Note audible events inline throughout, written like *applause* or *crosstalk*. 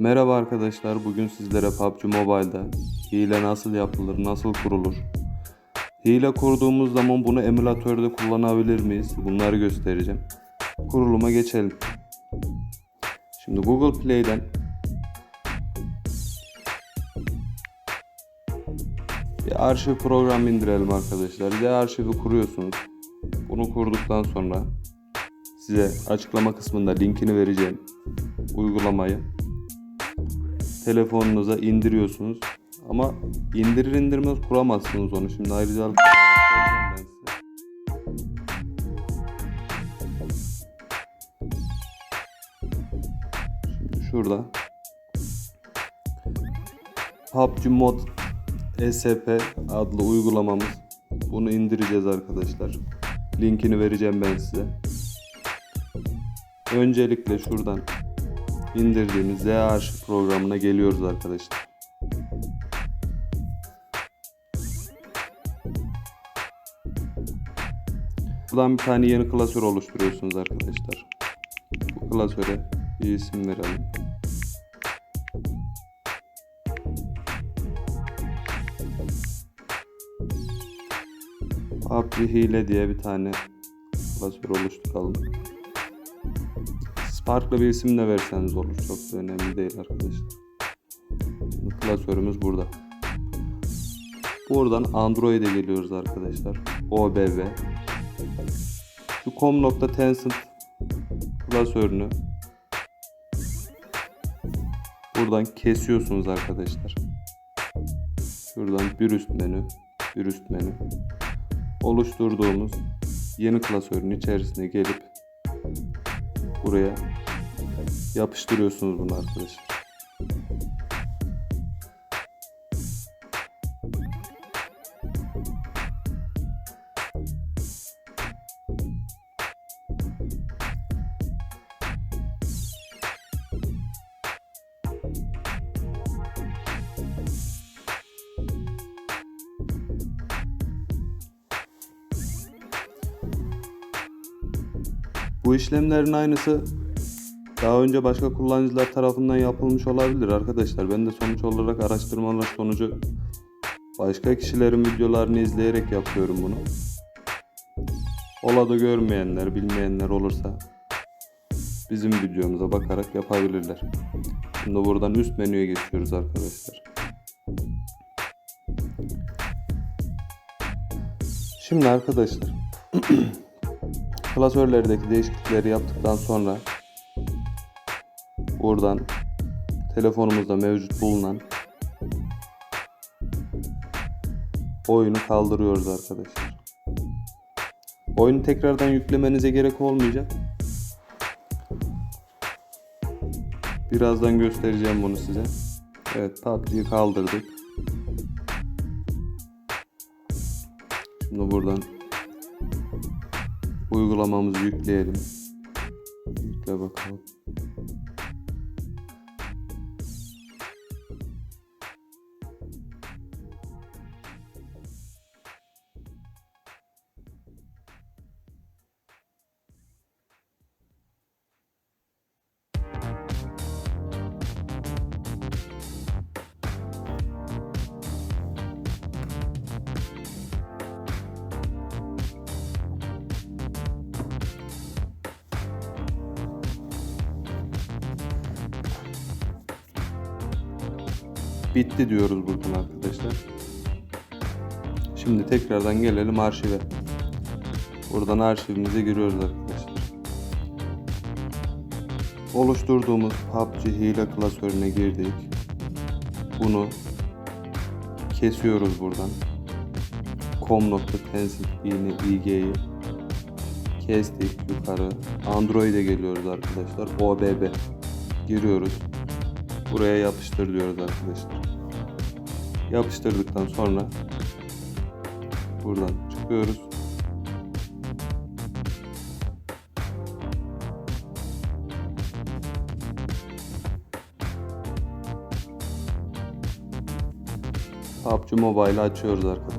Merhaba arkadaşlar, bugün sizlere PUBG Mobile'da hile nasıl yapılır, nasıl kurulur? Hile kurduğumuz zaman bunu emülatörde kullanabilir miyiz? Bunları göstereceğim. Kuruluma geçelim. Şimdi Google Play'den bir arşiv programı indirelim arkadaşlar. Bir arşivi kuruyorsunuz. Bunu kurduktan sonra size açıklama kısmında linkini vereceğim uygulamayı telefonunuza indiriyorsunuz. Ama indirir indirmez kuramazsınız onu. Şimdi ayrıca. Şimdi şurada PUBG Mod SP adlı uygulamamız. Bunu indireceğiz arkadaşlar. Linkini vereceğim ben size. Öncelikle şuradan indirdiğimiz Z arşiv programına geliyoruz arkadaşlar. Buradan bir tane yeni klasör oluşturuyorsunuz arkadaşlar. Bu klasöre bir isim verelim. PUBG hile diye bir tane klasör oluşturalım. Farklı bir isim de verseniz olur. Çok da önemli değil arkadaşlar. Klasörümüz burada. Buradan Android'e geliyoruz arkadaşlar. OBB. Şu com.tencent klasörünü buradan kesiyorsunuz arkadaşlar. Şuradan bir üst menü, bir üst menü. Oluşturduğumuz yeni klasörün içerisine gelip buraya yapıştırıyorsunuz bunu arkadaşlar. Bu işlemlerin aynısı daha önce başka kullanıcılar tarafından yapılmış olabilir arkadaşlar. Ben de sonuç olarak araştırmalar sonucu başka kişilerin videolarını izleyerek yapıyorum bunu. Ola da görmeyenler, bilmeyenler olursa bizim videomuza bakarak yapabilirler. Şimdi buradan üst menüye geçiyoruz arkadaşlar. Şimdi arkadaşlar *clears throat* klasörlerdeki değişiklikleri yaptıktan sonra buradan telefonumuzda mevcut bulunan oyunu kaldırıyoruz arkadaşlar. Oyunu tekrardan yüklemenize gerek olmayacak. Birazdan göstereceğim bunu size. Evet PUBG'yi kaldırdık. Şimdi buradan uygulamamızı yükleyelim. Yükle bakalım. Bitti diyoruz buradan arkadaşlar. Şimdi tekrardan gelelim arşive. Buradan arşivimize giriyoruz arkadaşlar. Oluşturduğumuz PUBG hile klasörüne girdik. Bunu kesiyoruz buradan. com.tencent ig'yi kestik yukarı. Android'e geliyoruz arkadaşlar. OBB giriyoruz. Buraya yapıştır diyoruz arkadaşlar. Yapıştırdıktan sonra buradan çıkıyoruz. PUBG Mobile'ı açıyoruz arkadaşlar.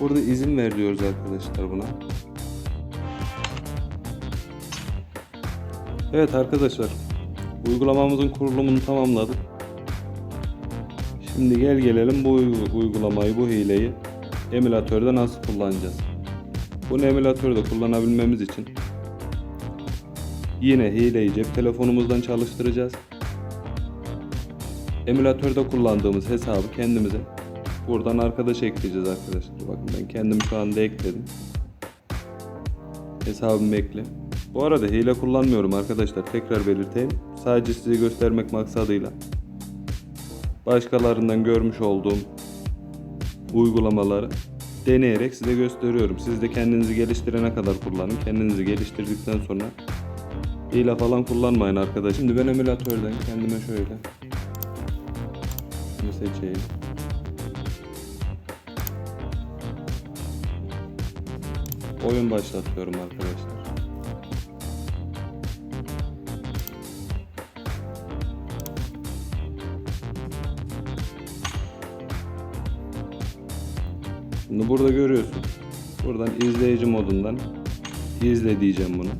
Burada izin ver diyoruz arkadaşlar buna. Evet arkadaşlar. Uygulamamızın kurulumunu tamamladık. Şimdi gel gelelim bu uygu- uygulamayı, bu hileyi emülatörde nasıl kullanacağız? Bunu emülatörde kullanabilmemiz için yine hileyi cep telefonumuzdan çalıştıracağız. Emülatörde kullandığımız hesabı kendimize buradan arkadaş ekleyeceğiz arkadaşlar. Bakın ben kendim şu anda ekledim. Hesabımı ekle. Bu arada hile kullanmıyorum arkadaşlar. Tekrar belirteyim. Sadece size göstermek maksadıyla başkalarından görmüş olduğum uygulamaları deneyerek size gösteriyorum. Siz de kendinizi geliştirene kadar kullanın. Kendinizi geliştirdikten sonra hile falan kullanmayın arkadaş. Şimdi ben emülatörden kendime şöyle seçeyim. Oyun başlatıyorum arkadaşlar. Şimdi burada görüyorsun. Buradan izleyici modundan izle diyeceğim bunu.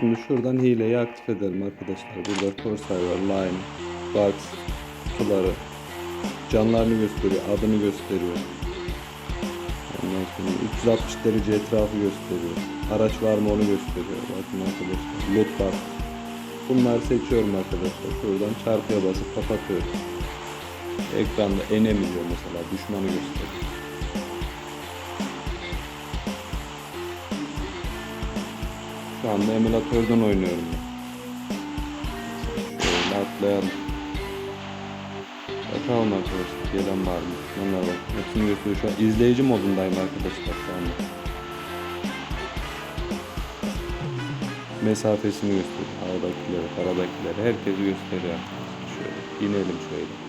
Şimdi şuradan hileyi aktif edelim arkadaşlar. Burada Corsair, Line, Box, kutuları, canlarını gösteriyor, adını gösteriyor. Ondan sonra 360 derece etrafı gösteriyor. Araç var mı onu gösteriyor. Bakın arkadaşlar. Loot box. Bunları seçiyorum arkadaşlar. Şuradan çarpıya basıp kapatıyorum. Ekranda enemy diyor mesela. Düşmanı gösteriyor. Şu anda emülatörden oynuyorum. Şöyle atlayalım. Bakalım arkadaşlar gelen var mı? Onlar bak. Hepsini gösteriyor. Şu an izleyici modundayım arkadaşlar şu anda. Mesafesini gösteriyor. Havadakileri, karadakileri. Herkesi gösteriyor. Şöyle inelim şöyle.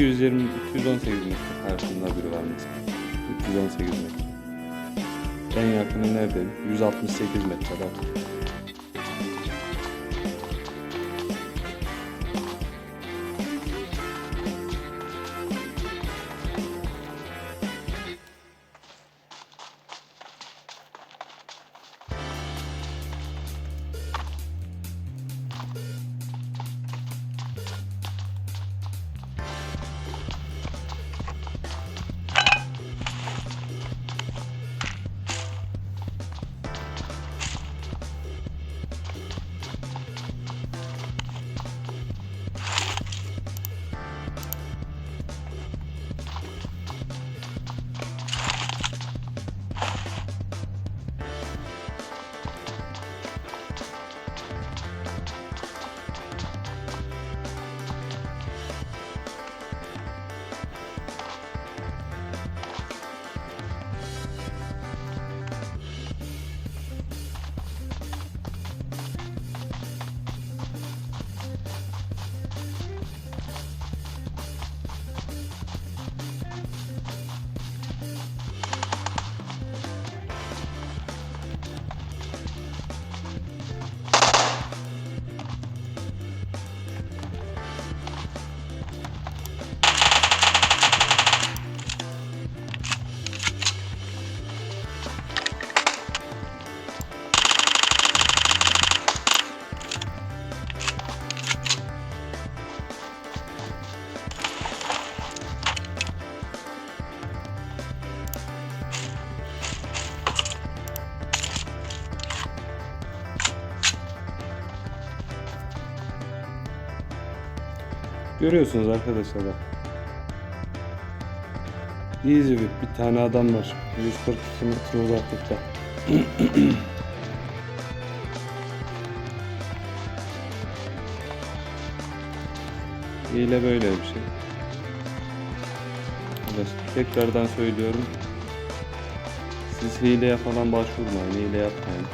220 218 metre karşımda biri var mesela. 318 metre. En yakını nerede? 168 metre bak. Görüyorsunuz arkadaşlar bak. Easy bir, bir tane adam var. 142 metre uzaklıkta. *clears throat* Hile böyle bir şey. Arkadaşlar tekrardan söylüyorum. Siz hileye falan başvurmayın, hile yapmayın.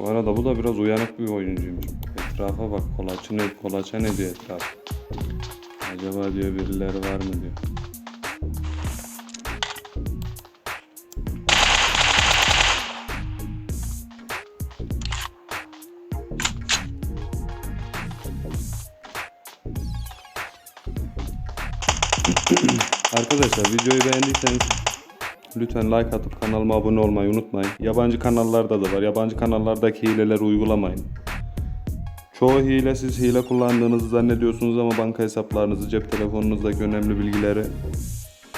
Bu arada bu da biraz uyanık bir oyuncuymuş. Etrafa bak kolaçı ne, kolaça ne diyor etraf. Acaba diyor birileri var mı diyor. Arkadaşlar videoyu beğendiyseniz lütfen like atıp kanalıma abone olmayı unutmayın. Yabancı kanallarda da var. Yabancı kanallardaki hileleri uygulamayın. Çoğu hile siz hile kullandığınızı zannediyorsunuz ama banka hesaplarınızı, cep telefonunuzdaki önemli bilgileri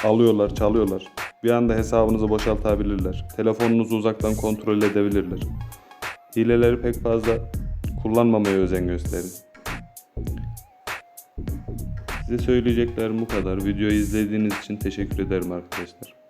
alıyorlar, çalıyorlar. Bir anda hesabınızı boşaltabilirler. Telefonunuzu uzaktan kontrol edebilirler. Hileleri pek fazla kullanmamaya özen gösterin. Size söyleyeceklerim bu kadar. Videoyu izlediğiniz için teşekkür ederim arkadaşlar.